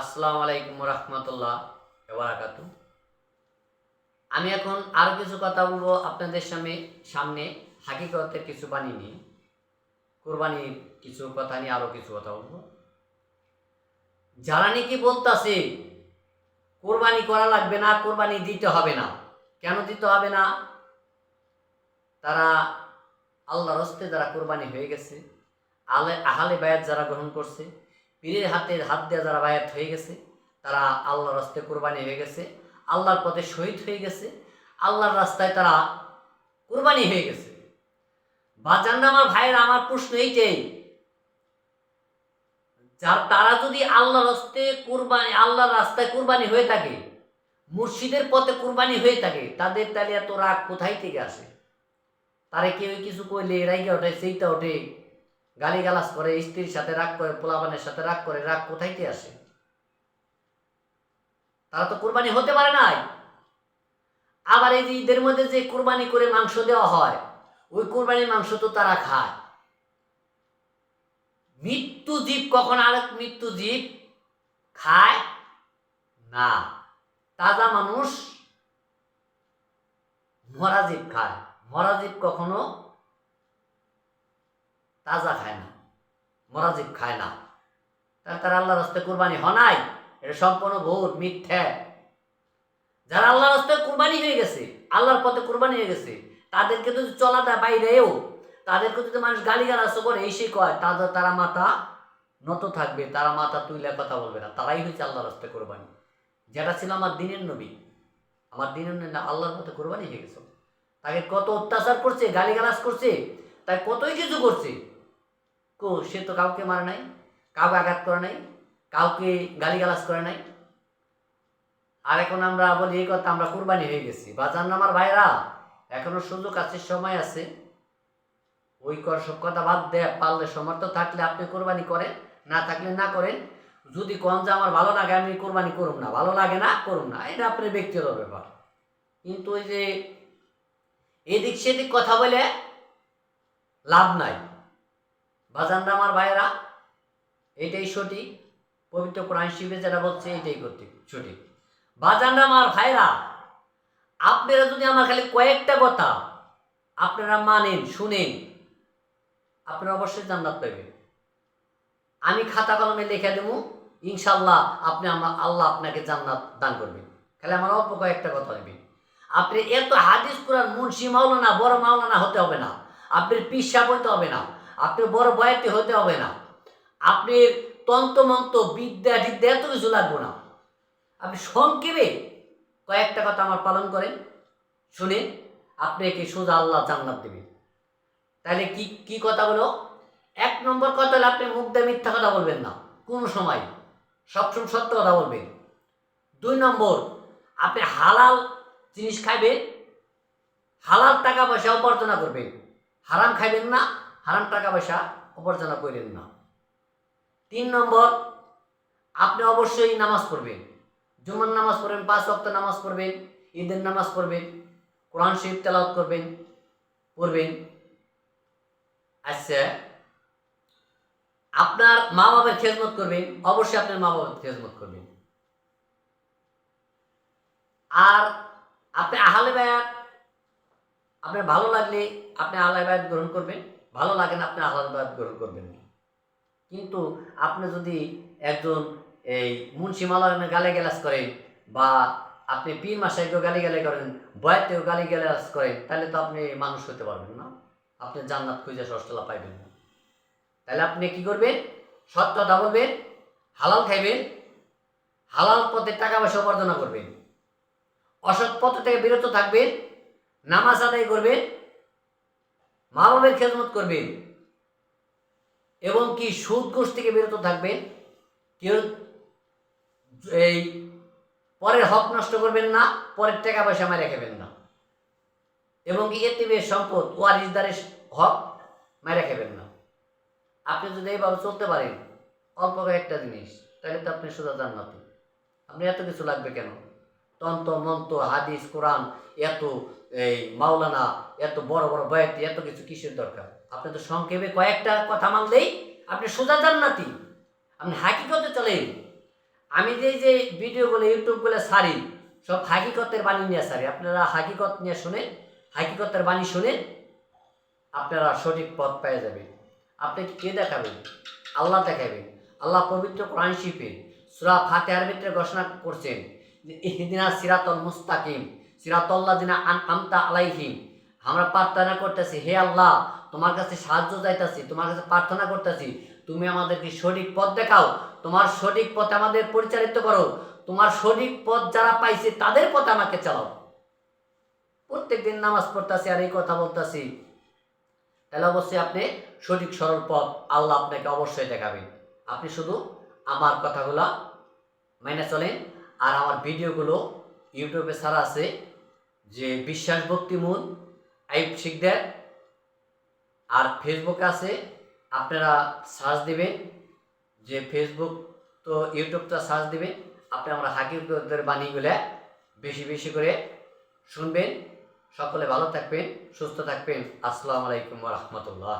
আসসালামু আলাইকুম রহমতুল্লাহ বারাকাতু আমি এখন আরও কিছু কথা বলব আপনাদের সামনে সামনে হাকিকতের কিছু বাণী নিয়ে। কোরবানির কিছু কথা নিয়ে আরও কিছু কথা বলব। যারা নাকি বলতাছে? কোরবানি করা লাগবে না, কোরবানি দিতে হবে না। কেন দিতে হবে না? তারা আল্লাহর হস্তে যারা কোরবানি হয়ে গেছে, আলে আহালে বায়াত যারা গ্রহণ করছে পীরের হাতে হাত দিয়ে যারা বায়াত হয়ে গেছে, তারা আল্লাহর রাস্তায় কোরবানি হয়ে গেছে, আল্লাহর পথে শহীদ হয়ে গেছে, আল্লাহর রাস্তায় তারা কোরবানি হয়ে গেছে। বাজান আমার ভাইয়ের, আমার প্রশ্ন এইটাই, যার তারা যদি আল্লাহর রাস্তে কোরবানি, আল্লাহর রাস্তায় কোরবানি হয়ে থাকে, মুর্শিদের পথে কোরবানি হয়ে থাকে, তাদের তাহলে এত রাগ কোথায় থেকে আসে? তারে কেউ কিছু কইলে রাইগা ওঠে, সেইটা ওঠে। গালি গালাস করে, স্ত্রীর সাথে রাগ করে, পোলাপানের সাথে রাগ করে, রাগ কোথাইতে আসে? তারা তো কোরবানি হতে পারে নাই। আবার এই যে ঈদের মধ্যে যে কোরবানি করে মাংস দেওয়া হয়, ওই কোরবানির মাংস তো তারা খায়। মৃত্যু জীব কখন আরেক মৃত্যু জীব খায়? না। তাজা মানুষ মরা জীব খায়। মরা জীব কখনো তাজা খায় না মরা জীব খায় না। তার তারা আল্লাহর রাস্তায় কোরবানি হয় নাই এটা সম্পূর্ণ ভুল, মিথ্যে। যারা আল্লাহর রাস্তায় কোরবানি হয়ে গেছে, আল্লাহর পথে কোরবানি হয়ে গেছে, তাদেরকে যদি চলা দেয় বাইরেও, তাদেরকে যদি মানুষ গালি গালাস করে, এই সে কয় তাদের তারা মাথা নত থাকবে, তারা মাথা তুইলে কথা বলবে না, তারাই হচ্ছে আল্লাহর রাস্তায় কোরবানি। যেটা ছিল আমার দিনের নবী, আমার দিনের নবী আল্লাহর পথে কোরবানি হয়ে গেছে। তাকে কত অত্যাচার করছে গালি গালিগালাজ করছে তাই কতই কিছু করছে কো সে তো কাউকে মারে নাই, কাউকে আঘাত করে নাই, কাউকে গালিগালাজ করে নাই। আর এখন আমরা বলি, এই কথা আমরা কুরবানি হয়ে গেছি। বাজার আমার ভাইরা, এখনও সুযোগ আছে, সময় আছে। ওই কর সব কথা বাদ দেয় পারলে সমর্থ থাকলে আপনি কোরবানি করেন, না থাকলে না করেন। যদি কন যে আমার ভালো লাগে, আমি কোরবানি করুম না। ভালো লাগে না করুন না। এটা আপনার ব্যক্তিগত ব্যাপার। কিন্তু ওই যে এদিক সেদিক কথা বলে লাভ নাই। বাজানরা আমার ভাইয়েরা, এটাই সঠিক। পবিত্র কোরআন শিবে যেটা বলছে, এটাই করতে সঠিক। বাজানরা আমার ভাইরা আপনারা যদি আমার খালি কয়েকটা কথা আপনারা মানেন, শুনেন, আপনারা অবশ্যই জান্নাত পাবেন। আমি খাতা কলমে লিখে দেবো ইনশাল্লাহ আপনি আমার, আল্লাহ আপনাকে জান্নাত দান করবেন। খালি আমার অল্প কয়েকটা কথা নেবেন। আপনি এত হাদিস কোরআন মুন্সি মাওলানা, বড় মাওলানা হতে হবে না। আপনার পিসাব হতে হবে না। আপনার বড় বয়াতি হতে হবে না। আপনার তন্ত্রমন্ত্র, বিদ্যা, টিদ্যা এত কিছু লাগবো না। আপনি সংক্ষেপে কয়েকটা কথা আমার পালন করেন, শুনে আপনাকে সোজা আল্লাহ জান্নাত দেবে। তাহলে কি কি কথা বলো? এক নম্বর কথা হলো আপনি মুখ দিয়ে মিথ্যা কথা বলবেন না, কোনো সময়। সবসময় সত্য কথা বলবেন। দুই নম্বর, আপনি হালাল জিনিস খাইবেন হালাল টাকা পয়সা উপার্জনা করবেন। হারাম খাইবেন না হারাম টাকা পয়সা উপার্জনা করেন না। তিন নম্বর, আপনি অবশ্যই নামাজ পড়বেন। জুমার নামাজ পড়বেন, পাঁচ ওয়াক্ত নামাজ পড়বেন, ঈদের নামাজ পড়বেন, কোরআন শরীফ তেলাওয়াত করবেন, পড়বেন। আচ্ছা আপনার মা বাবার খেজমত করবেন, অবশ্যই আপনার মা বাবার খেজমত করবেন। আর আপনি আহলে বায়াত, আপনার ভালো লাগলে আপনি আহলে বায়াত গ্রহণ করবেন। ভালো লাগে না, আপনি আহলে বায়াত গ্রহণ করবেন না। কিন্তু আপনি যদি একজন এই মুন্সি মালানের গালে করেন বা আপনি পীর মাসাইকেও গালি গালে করেন, বয়াতেও গালি গালাস করেন, তাহলে তো আপনি মানুষ হতে পারবেন না। আপনি জান্নাত খুঁজে ষষ্ঠলা পাইবেন না। তাহলে আপনি কি করবেন? সৎ বলবেন, হালাল খাইবেন, হালাল পথে টাকা পয়সা উপার্জনা করবেন। অসৎ পথ থেকে বিরত থাকবেন, নামাজ আদায় করবেন মা বাবের খেদমত করবেন। এবং কি সুদ ঘুষ থেকে বিরত থাকবেন। কেউ এই পরের হক নষ্ট করবেন না, পরের টাকা পয়সা মারে খাবেন না। এবং কি এতিমের সম্পদ ওয়ারিসদারের হক মারে খাবেন না। আপনি যদি এইভাবে চলতে পারেন, অল্প একটা জিনিস, তাহলে তো আপনি সোজা জান্নাতি। আপনি এত কিছু লাগবে কেন? তন্ত্র মন্ত্র হাদিস, কোরআন, এত এই মাওলানা, এত বড় বড় বয়াতি এত কিছু কিসের দরকার? আপনি তো সংক্ষেপে কয়েকটা কথা মানলেই আপনি সোজা জান্নাতি। আপনি হাকিকতে চলেন আমি যে যে ভিডিওগুলো ইউটিউবগুলো সারি সব হাকিকতের বাণী নিয়ে সারি আপনারা হাকিকত নিয়ে শুনেন, হাকিকতের বাণী শুনেন, আপনারা সঠিক পথ পেয়ে যাবেন। আপনি কে দেখাবেন? আল্লাহ দেখাবেন। আল্লাহ পবিত্র কোরআন শিফির সুরা ফাতেহার ভিতরে ঘোষণা করছেন ইহদিনা সিরাতল মুস্তাকিম সিরাতল্লাহ দিনা আন আমতা আলাইহিম। আমরা প্রার্থনা করতেছি, হে আল্লাহ, তোমার কাছে সাহায্য চাইতেছি, তোমার কাছে প্রার্থনা করতেছি, তুমি আমাদেরকে সঠিক পথ দেখাও, তোমার সঠিক পথে আমাদের পরিচালিত করো, তোমার সঠিক পথ যারা পাইছে তাদের পথে আমাকে চালাও। প্রত্যেকদিন নামাজ পড়তেছি আর এই কথা বলতেছি। তাহলে অবশ্যই আপনি সঠিক সরল পথ আল্লাহ আপনাকে অবশ্যই দেখাবেন। আপনি শুধু আমার কথাগুলো মেনে চলেন আর আমার ভিডিওগুলো ইউটিউবে ছাড়া আছে, যে বিশ্বাস ভক্তিমূল, আইব শিকদার আর ফেসবুকে আছে, আপনারা সার্চ দিবেন, যে ফেসবুক তো ইউটিউবটা সার্চ দিবেন, আপনি আমরা হাকিমদের বাণীগুলো বেশি বেশি করে শুনবেন। সকলে ভালো থাকবেন, সুস্থ থাকবেন। আসসালামু আলাইকুম রহমতুল্লাহ।